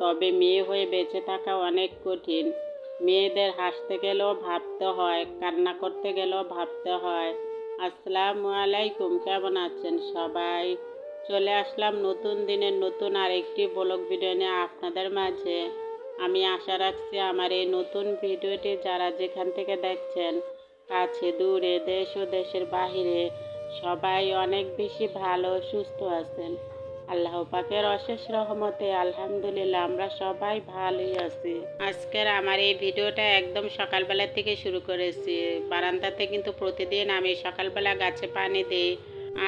তবে মেয়ে হয়ে বেঁচে থাকা অনেক কঠিন। মেয়েদের হাসতে গেলেও ভাবতে হয়, কান্না করতে গেলেও ভাবতে হয়। আসসালামু আলাইকুম, কেমন আছেন সবাই? চলে আসলাম নতুন দিনের নতুন আরেকটি ব্লগ ভিডিও নিয়ে আপনাদের মাঝে। আমি আশা রাখছি আমার এই নতুন ভিডিওটি যারা যেখান থেকে দেখছেন, কাছে, দূরে, দেশ ও দেশের বাহিরে, সবাই অনেক বেশি ভালো সুস্থ আছেন। আল্লাহ পাকের অশেষ রহমতে, আলহামদুলিল্লাহ, আমরা সবাই ভালোই আছি। আজকের আমার এই ভিডিওটা একদম সকালবেলা থেকে শুরু করেছি। বারান্দাতে কিন্তু প্রতিদিন আমি সকালবেলা গাছে পানি দিই।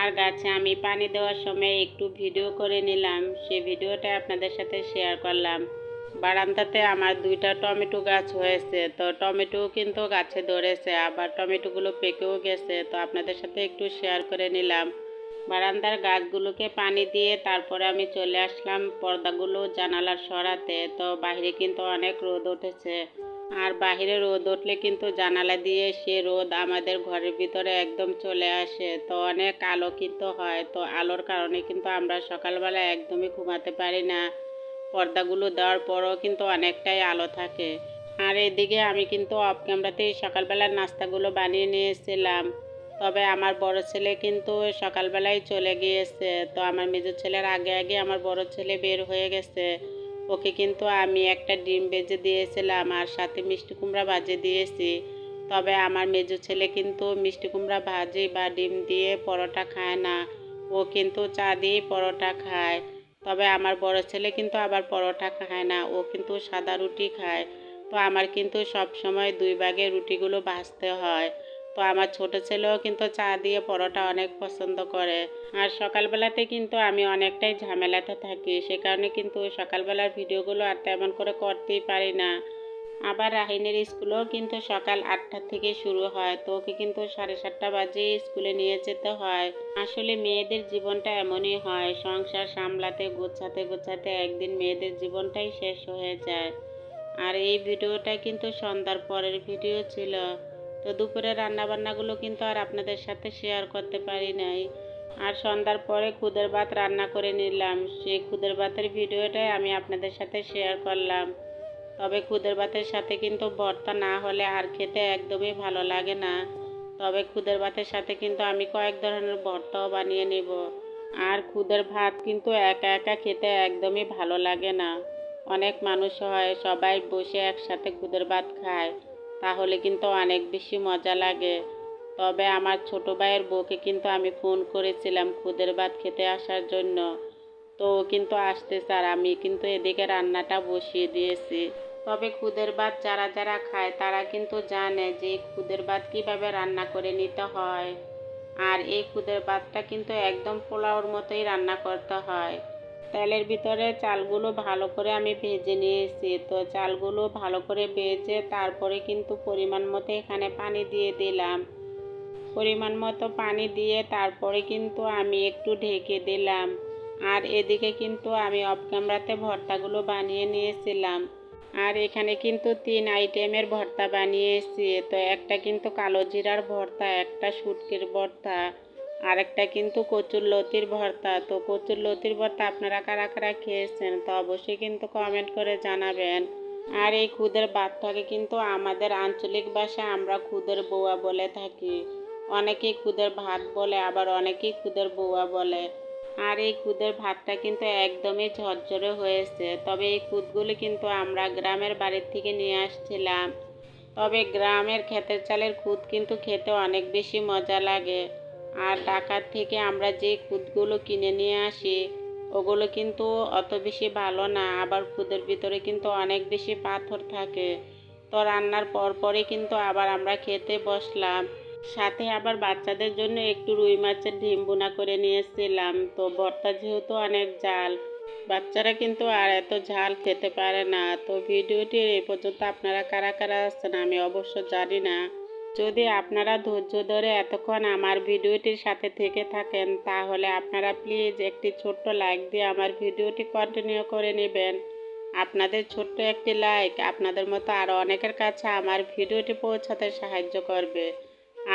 আর গাছে আমি পানি দেওয়ার সময় একটু ভিডিও করে নিলাম। সেই ভিডিওটা আপনাদের সাথে শেয়ার করলাম। বারান্দাতে আমার দুইটা টমেটো গাছ হয়েছে। তো টমেটো কিন্তু গাছে ধরেছে, আবার টমেটোগুলো পেকেও গেছে। তো আপনাদের সাথে একটু শেয়ার করে নিলাম। বারান্দার গাছগুলোকে পানি দিয়ে তারপরে আমি চলে আসলাম পর্দাগুলো জানালার সরাতে। তো বাইরে কিন্তু অনেক রোদ উঠেছে। আর বাইরে রোদ উঠলে কিন্তু জানালা দিয়ে সে রোদ আমাদের ঘরের ভিতরে একদম চলে আসে। তো অনেক আলোকিত হয়। তো আলোর কারণে কিন্তু আমরা সকালবেলা একদমই ঘুমাতে পারি না। পর্দাগুলো দেওয়ার পরও কিন্তু অনেকটাই আলো থাকে। আর এদিকে আমি কিন্তু অফ ক্যামেরাতেই সকালবেলার নাস্তাগুলো বানিয়ে নিয়ে এসেছিলাম তবে আমার বড় ছেলে কিন্তু সকালবেলায় চলে গিয়েছে। তো আমার মেজো ছেলের আগে আগে আমার বড় ছেলে বের হয়ে গেছে। ওকে কিন্তু আমি একটা ডিম বেজে দিয়েছিলাম আর সাথে মিষ্টি কুমড়া ভাজে দিয়েছি। তবে আমার মেজো ছেলে কিন্তু মিষ্টি কুমড়া ভাজি বা ডিম দিয়ে পরোটা খায় না। ও কিন্তু চা দিয়ে পরোটা খায়। তবে আমার বড় ছেলে কিন্তু আবার পরোটা খায় না, ও কিন্তু সাদা রুটি খায়। তো আমার কিন্তু সব সময় দুই ভাগে রুটিগুলো ভাজতে হয়। তো আমার ছোট ছেলেও কিন্তু চা দিয়ে পরোটা অনেক পছন্দ করে। আর সকালবেলাতে কিন্তু আমি অনেকটাই ঝামেলাতে থাকি, সে কারণে কিন্তু সকালবেলার ভিডিওগুলো আর তেমন করে করতেই পারি না। আবার রাহিনের স্কুলও কিন্তু সকাল আটটা থেকে শুরু হয়, তো ওকে কিন্তু সাড়ে সাতটা বাজে স্কুলে নিয়ে যেতে হয়। আসলে মেয়েদের জীবনটা এমনই হয়, সংসার সামলাতে, গোছাতে গোছাতে একদিন মেয়েদের জীবনটাই শেষ হয়ে যায়। আর এই ভিডিওটা কিন্তু সন্ধ্যার পরের ভিডিও ছিল। তো দুপুরে রান্নাবান্নাগুলো কিন্তু আর আপনাদের সাথে শেয়ার করতে পারি নাই। আর সন্ধ্যার পরে খুদের ভাত রান্না করে নিলাম। সেই খুদের ভাতের ভিডিওটাই আমি আপনাদের সাথে শেয়ার করলাম। তবে খুদের ভাতের সাথে কিন্তু ভর্তা না হলে আর খেতে একদমই ভালো লাগে না। তবে খুদের ভাতের সাথে কিন্তু আমি কয়েক ধরনের ভর্তাও বানিয়ে নেব। আর খুদের ভাত কিন্তু একা একা খেতে একদমই ভালো লাগে না। অনেক মানুষ হয়, সবাই বসে একসাথে খুদের ভাত খায়। তাহলে কিন্তু অনেক বেশি মজা লাগে। তবে আমার ছোট ভাইয়ের বউকে কিন্তু আমি ফোন করেছিলাম খুদের ভাত খেতে আসার জন্য। তো কিন্তু আসতে আর আমি কিন্তু এদিকে রান্নাটা বসিয়ে দিয়েছি। তবে খুদের ভাত যারা যারা খায় তারা কিন্তু জানে যে খুদের ভাত কীভাবে রান্না করে নিতে হয়। আর এই খুদের ভাতটা কিন্তু একদম পোলাওর মতোই রান্না করতে হয়। তেলের ভিতরে চালগুলো ভালো করে আমি ভেজে নিয়েছি। তো চালগুলো ভালো করে ভেজে তারপরে কিন্তু পরিমাণ মতো এখানে পানি দিয়ে দিলাম। পরিমাণ মতো পানি দিয়ে তারপরে কিন্তু আমি একটু ঢেকে দিলাম। আর এদিকে কিন্তু আমি অফ ক্যামেরাতে ভর্তাগুলো বানিয়ে নিয়েছিলাম। আর এখানে কিন্তু তিন আইটেমের ভর্তা বানিয়েছি। তো একটা কিন্তু কালো জিরার ভর্তা, একটা শুটকির ভর্তা। আরেকটা কিন্তু কচুর লতির ভর্তা। তো কচুর লতির ভর্তা আপনারা কারা কারা খেয়েছেন? তো অবশ্যই কিন্তু কমেন্ট করে জানাবেন। আর এই খুদের ভাতটাকে কিন্তু আমাদের আঞ্চলিক ভাষায় আমরা খুদের বৌয়া বলে থাকি। অনেকেই খুদের ভাত বলে, আবার অনেকেই খুদের বৌয়া বলে। আর এই খুদের ভাতটা কিন্তু একদমই ঝরঝরে হয়েছে। তবে এই খুদগুলি কিন্তু আমরা গ্রামের বাড়ির থেকে নিয়ে আসছিলাম। তবে গ্রামের ক্ষেতের চালের খুদ কিন্তু খেতে অনেক বেশি মজা লাগে। আর ঢাকার থেকে আমরা যে খুদগুলো কিনে নিয়ে আসি, ওগুলো কিন্তু অত বেশি ভালো না। আবার খুদের ভিতরে কিন্তু অনেক বেশি পাথর থাকে। তো রান্নার পর পরে কিন্তু আবার আমরা খেতে বসলাম। সাথে আবার বাচ্চাদের জন্য একটু রুই মাছের ডিম বোনা করে নিয়েছিলাম তো ভর্তা যেহেতু অনেক জাল বাচ্চারা কিন্তু আর এত ঝাল খেতে পারে না। তো ভিডিওটির এই পর্যন্ত। আপনারা কারা কারা আছেন আমি অবশ্য জানি না। যদি আপনারা ধৈর্য ধরে এতক্ষণ আমার ভিডিওটির সাথে থেকে থাকেন, তাহলে আপনারা প্লিজ একটি ছোট্ট লাইক দিয়ে আমার ভিডিওটি কন্টিনিউ করে নেবেন। আপনাদের ছোট্ট একটি লাইক আপনাদের মতো আরও অনেকের কাছে আমার ভিডিওটি পৌঁছাতে সাহায্য করবে।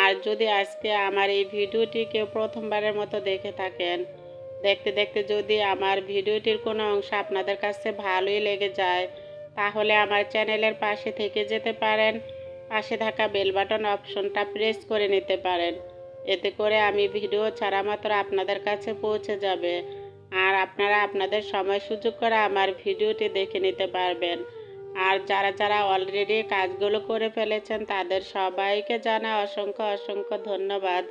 আর যদি আজকে আমার এই ভিডিওটি কেউ প্রথমবারের মতো দেখে থাকেন, দেখতে দেখতে যদি আমার ভিডিওটির কোনো অংশ আপনাদের কাছে ভালোই লেগে যায়, তাহলে আমার চ্যানেলের পাশে থেকে যেতে পারেন। পাশে থাকা বেল বাটন অপশনটা প্রেস করে নিতে পারেন। এতে করে আমি ভিডিও ছাড়া মাত্র আপনাদের কাছে পৌঁছে যাবে। আর আপনারা আপনাদের সময় সুযোগ করে আমার ভিডিওটি দেখে নিতে পারবেন। আর যারা যারা অলরেডি কাজগুলো করে ফেলেছেন, তাদের সবাইকে জানা অসংখ্য অসংখ্য ধন্যবাদ।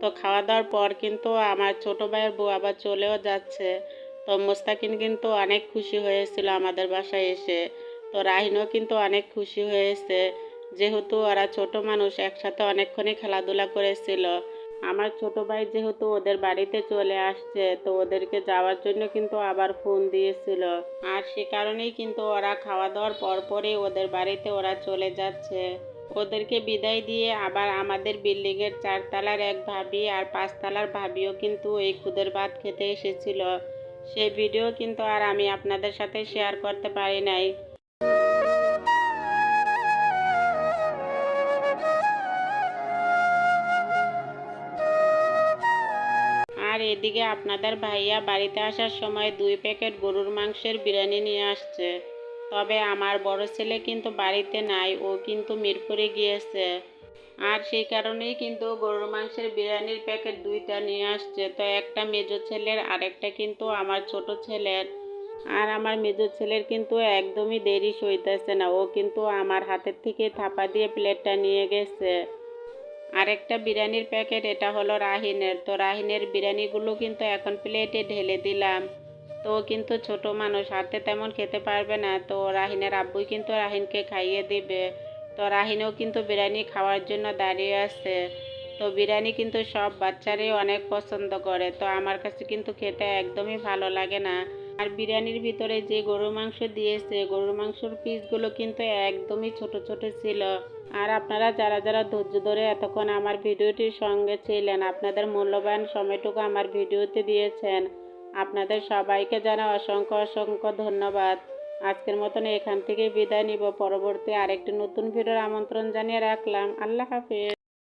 তো খাওয়া দাওয়ার পর কিন্তু আমার ছোট ভাইয়ের বউ আবার চলেও যাচ্ছে। তো মোস্তাকিন কিন্তু অনেক খুশি হয়েছিল আমাদের বাসায় এসে। তো রাহিনও কিন্তু অনেক খুশি হয়েছে। যেহেতু ওরা ছোট মানুষ, একসাথে অনেকক্ষণই খেলাধুলা করেছিল। আমার ছোট ভাই যেহেতু ওদের বাড়িতে চলে আসছে, তো ওদেরকে যাওয়ার জন্য কিন্তু আবার ফোন দিয়েছিল। আর সে কারণেই কিন্তু ওরা খাওয়া দাওয়ার পরপরই ওদের বাড়িতে ওরা চলে যাচ্ছে। ওদেরকে বিদায় দিয়ে আবার আমাদের বিল্ডিংয়ের চারতলার এক ভাবি আর পাঁচতলার ভাবিও কিন্তু এই খুদের ভাত খেতে এসেছিল। সেই ভিডিও কিন্তু আর আমি আপনাদের সাথে শেয়ার করতে পারি নাই। এদিকে আপনাদের ভাইয়া বাড়িতে আসার সময় দুই প্যাকেট গরুর মাংসের বিরিয়ানি নিয়ে আসছে। তবে আমার বড় ছেলে কিন্তু বাড়িতে নাই, ও কিন্তু মিরপুরে গিয়েছে। আর সেই কারণেই কিন্তু গরুর মাংসের বিরিয়ানির প্যাকেট দুইটা নিয়ে আসছে। তো একটা মেজো ছেলের, আরেকটা কিন্তু আমার ছোট ছেলের। আর আমার মেজো ছেলের কিন্তু একদমই দেরি সইতেছে না। ও কিন্তু আমার হাতের থেকে থাপা দিয়ে প্লেটটা নিয়ে গেছে। আরেকটা বিরিয়ানির প্যাকেট, এটা হলো রাহিনের। তো রাহিনের বিরিয়ানিগুলো কিন্তু এখন প্লেটে ঢেলে দিলাম। তো কিন্তু ছোট মানুষ, হাতে তেমন খেতে পারবে না। তো রাহিনের আব্বুই কিন্তু রাহিনকে খাইয়ে দিবে। তো রাহিনও কিন্তু বিরিয়ানি খাওয়ার জন্য দাঁড়িয়ে আছে। তো বিরিয়ানি কিন্তু সব বাচ্চারাই অনেক পছন্দ করে। তো আমার কাছে কিন্তু খেতে একদমই ভালো লাগে না। আর বিরিয়ানির ভিতরে যে গরুর মাংস দিয়েছে, গরুর মাংসর পিসগুলো কিন্তু একদমই ছোট ছোট ছিল। আর আপনারা যারা যারা ধৈর্য ধরে এতক্ষণ আমার ভিডিওটির সঙ্গে ছিলেন, আপনাদের মূল্যবান সময়টুকু আমার ভিডিওতে দিয়েছেন, আপনাদের সবাইকে জানা অসংখ্য অসংখ্য ধন্যবাদ। আজকের মতন এখান থেকে বিদায় নিব। পরবর্তী আরেকটি নতুন ভিডিওর আমন্ত্রণ জানিয়ে রাখলাম। আল্লাহ হাফিজ।